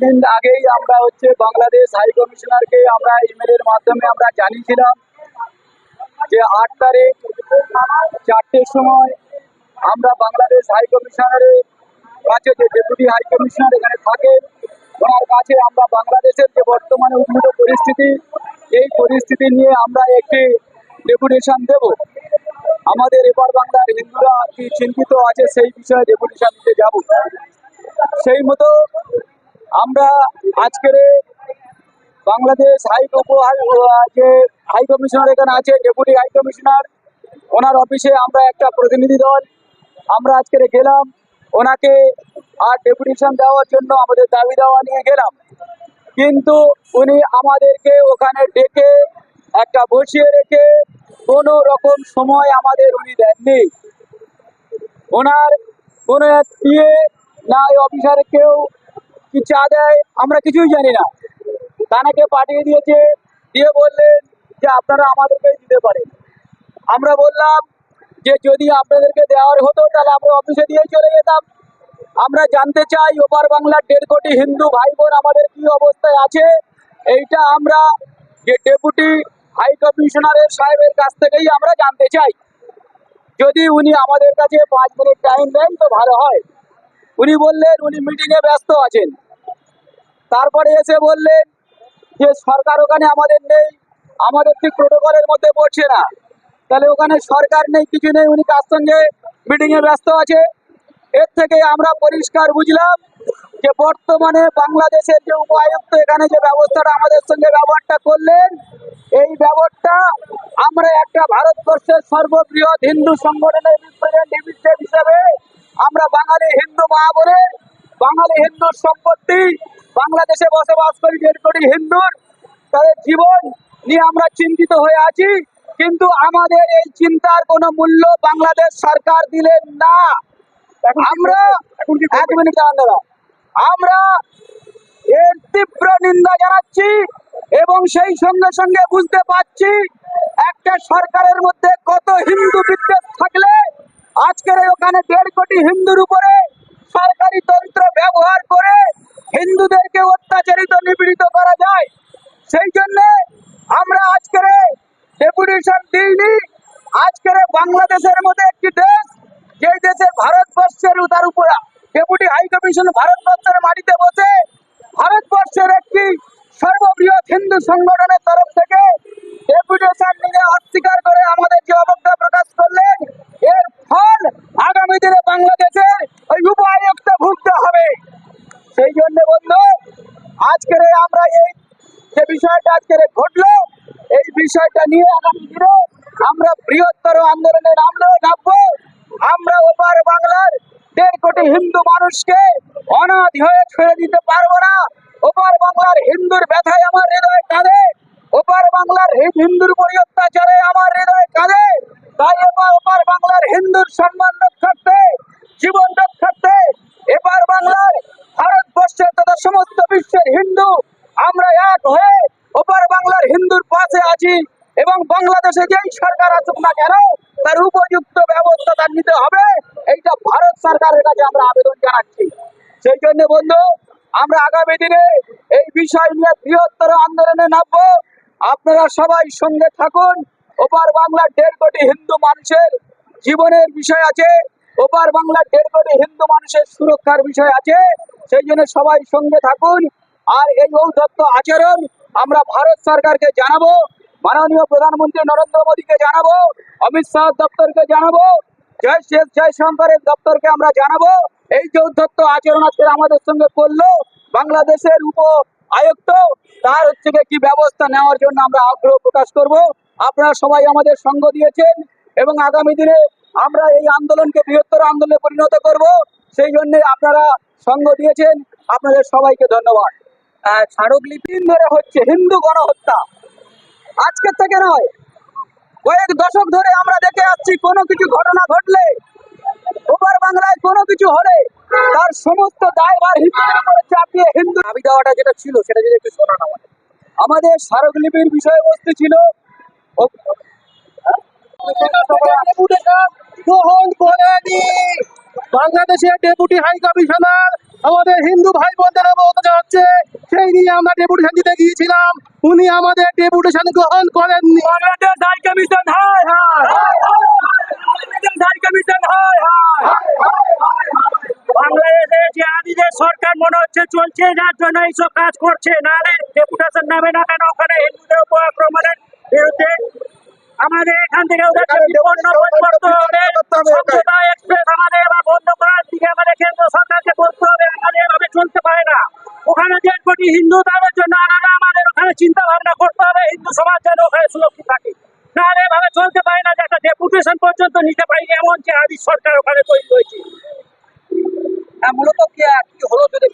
দিন আগেই আমরা হচ্ছে বাংলাদেশ হাই কমিশনারকে আমরা ইমেল এর মাধ্যমে আমরা জানিয়েছিলাম যে আট তারিখ চারটের সময় আমরা বাংলাদেশ হাই কমিশনারের কাছে যে ডেপুটি হাই কমিশনার এখানে থাকেন ওনার কাছে আমরা বাংলাদেশের যে বর্তমানে উন্নত পরিস্থিতি, এই পরিস্থিতি নিয়ে আমরা একটি ডেপুটেশন দেব। আমাদের এবার বাংলার হিন্দুরা কি চিন্তিত আছে, সেই বিষয়ে ডেপুটেশন দিতে যাব। সেই মতো আমরা আজকের বাংলাদেশ হাই যে হাই কমিশনার এখানে আছে, ডেপুটি হাই কমিশনার, ওনার অফিসে আমরা একটা প্রতিনিধি দল। আমরা আজকের গেলাম, ওনাকে আর ডেপুটেশন দেওয়ার জন্য আমাদের দাবি দেওয়া নিয়ে গেলাম। কিন্তু উনি আমাদেরকে ওখানে ডেকে একটা বসিয়ে রেখে কোনো রকম সময় আমাদের উনি দেননি। ওনার কোনো এক দিয়ে না ওই অফিসারে কেউ কি চা দেয় আমরা কিছুই জানি না। তানাকে পাঠিয়ে দিয়েছে, দিয়ে বললেন যে আপনারা আমাদেরকে দিতে পারেন। আমরা বললাম যে যদি আপনাদেরকে দেওয়ার হতো তাহলে আমরা অফিসে দিয়ে চলে যেতাম। আমরা জানতে চাই ওপার বাংলার দেড় কোটি হিন্দু ভাই বোন আমাদের কি অবস্থায় আছে। এইটা আমরা যে ডেপুটি হাই কমিশনারের সাহেবের কাছ থেকেই আমরা জানতে চাই। যদি উনি আমাদের কাছে পাঁচ মিনিট টাইম দেন তো ভালো হয়। উনি বললেন উনি মিটিংয়ে ব্যস্ত আছেন। তারপরে এসে বললেন যে, সরকার ওখানে আমাদের নেই, আমাদের ঠিক প্রোটোকলের মধ্যে পড়ছে না। তাহলে ওখানে সরকার নেই, কিছু নেই, উনি কার সঙ্গে মিটিংয়ে ব্যস্ত আছে? এর থেকে আমরা পরিষ্কার বুঝলাম যে, বর্তমানে বাংলাদেশের যে উপ আয়ুক্ত এখানে যে ব্যবস্থাটা আমাদের সঙ্গে ব্যবহারটা করলেন, এই ব্যবহারটা আমরা একটা ভারতবর্ষের সর্ববৃহৎ হিন্দু সংগঠনের রিপ্রেজেন্টেটিভ হিসেবে আমরা বাঙালি হিন্দু মা বলে বাঙালি হিন্দুর সম্পত্তি বাংলাদেশে বসবাস করি দেড় কোটি হিন্দুর তাদের জীবন নিয়ে আমরা চিন্তিত হয়ে আছি কিন্তু আমাদের এই চিন্তার কোনো মূল্য বাংলাদেশ সরকার দিলেন না। আমরা এক মিনিট দাদা আমরা এর তীব্র নিন্দা জানাচ্ছি এবং সেই সঙ্গে সঙ্গে বুঝতে পারছি একটা সরকারের মধ্যে কত হিন্দু বিদ্বেষ থাকলে আজকের ওখানে দেড় কোটি হিন্দুর উপরে সরকারি তন্ত্র ব্যবহার করে হিন্দুদেরকে অত্যাচারিত, নিপীড়িত করা যায়। সেই জন্য আমরা আজকের ডেপুটেশন দিইনি। আজকের বাংলাদেশের মধ্যে একটি দেশ, যেই দেশে ভারতবর্ষের তার উপরে ডেপুটি হাই কমিশন ভারতবর্ষের মাটিতে বসে ভারতবর্ষের একটি সর্ববৃহৎ হিন্দু সংগঠনের তরফ থেকে ডেপুটেশন নিয়ে অস্বীকার করে আমাদের যে অবজ্ঞা প্রকাশ করলেন এর ফল আগামী দিনে বাংলাদেশের ওই উপ আয়ুক্ত ভুগতে হবে সেই জন্য বন্ধু আজকের এই আমরা এই যে বিষয়টা আজকের ঘটলো, এই বিষয়টা নিয়ে আগামী দিনে আমরা বৃহত্তর আন্দোলনে নামলো নামবো। আমরা ওপার বাংলার দেড় কোটি হিন্দু মানুষকে অনাথ হয়ে ছেড়ে দিতে পারব না। ওপার বাংলার হিন্দুর ব্যথায় আমার হৃদয় কাঁদে। ওপার বাংলার হিন্দুর উপর অত্যাচারে আমার হৃদয় কাঁদে। তাই এবার ওপার বাংলার হিন্দুর সম্মান রক্ষার্থে, জীবন রক্ষার্থে এপার বাংলার ভারতবর্ষের তথা সমস্ত বিশ্বের হিন্দু আমরা এক হয়ে ওপার বাংলার হিন্দুর পাশে আছি এবং বাংলাদেশে যেই সরকার আসুক না কেন, তার উপযুক্ত ব্যবস্থা তার নিতে হবে। এইটা ভারত সরকারের কাছে আমরা আবেদন জানাচ্ছি। সেই জন্য বন্ধু, আমরা আগামী দিনে এই বিষয় নিয়ে বৃহত্তর আন্দোলনে নামবো। আপনারা সবাই সঙ্গে থাকুন। ওপার বাংলার দেড় কোটি হিন্দু মানুষের জীবনের বিষয় আছে। ওপার বাংলার দেড় কোটি হিন্দু মানুষের সুরক্ষার বিষয় আছে। সেই জন্য সবাই সঙ্গে থাকুন। আর এই ঔদ্ধত্য আচরণ আমরা ভারত সরকারকে জানাব। মাননীয় প্রধানমন্ত্রী নরেন্দ্র মোদীকে জানাব, অমিত শাহ দপ্তরকে জানাব, জয় শেখ জয়শঙ্করের দপ্তরকে আমরা জানাব। এই যে ঔদ্ধত্য আচরণ আজকে আমাদের সঙ্গে করল বাংলাদেশের উপ আয়ুক্ত, তার হচ্ছে কি ব্যবস্থা নেওয়ার জন্য আমরা আগ্রহ প্রকাশ করব। আপনারা সবাই আমাদের সঙ্গ দিয়েছেন এবং আগামী দিনে আমরা এই আন্দোলনকে বৃহত্তর আন্দোলনে পরিণত করব। সেই জন্য আপনারা সঙ্গ দিয়েছেন। আপনাদের সবাইকে ধন্যবাদ। স্মারকলিপি ধরে হচ্ছে হিন্দু গণহত্যা। আজকের থেকে নয় কয়েক দশক ধরে আমরা দেখে আসছি কোনো কিছু ঘটনা ঘটলে ওপার বাংলায় কোনো কিছু হলে তার সমস্ত দায়ভার হিন্দুদের উপরে চাপিয়ে হিন্দু দাবি দেওয়াটা যেটা ছিল সেটা যদি একটু শোনান আমাদের আমাদের স্মারকলিপির বিষয়বস্তু ছিল বাংলাদেশের ডেপুটি হাই কমিশনার নিয়ে আমরা ডেপুটেশন দিতে গিয়েছিলাম। উনি আমাদের ডেপুটেশন গ্রহণ করেননি। বাংলাদেশ হাই কমিশন হাই হাই। বাংলাদেশ হাই কমিশন হাই হাই। বাংলাদেশে যে আদিদের সরকার মনে হচ্ছে চলছে যার জন্য এইসব কাজ করছে নাহলে ডেপুটেশন নামে না কেন? ওখানে হিন্দুদের উপর আক্রমণের বিরুদ্ধে আমাদের এখান থেকে হবে। সভ্যতা এক্সপ্রেস আমাদের ওখানে দেড় কোটি হিন্দু তাদের জন্য আলাদা, আমাদের ওখানে চিন্তা ভাবনা করতে হবে, হিন্দু সমাজ যেন ওখানে সুরক্ষিত থাকে। নাহলে এভাবে চলতে পারে না যেটা ডেপুটেশন পর্যন্ত নিতে পারি এমন যে আদি সরকার ওখানে তৈরি হয়েছে। হ্যাঁ মূলত কি হলো যদি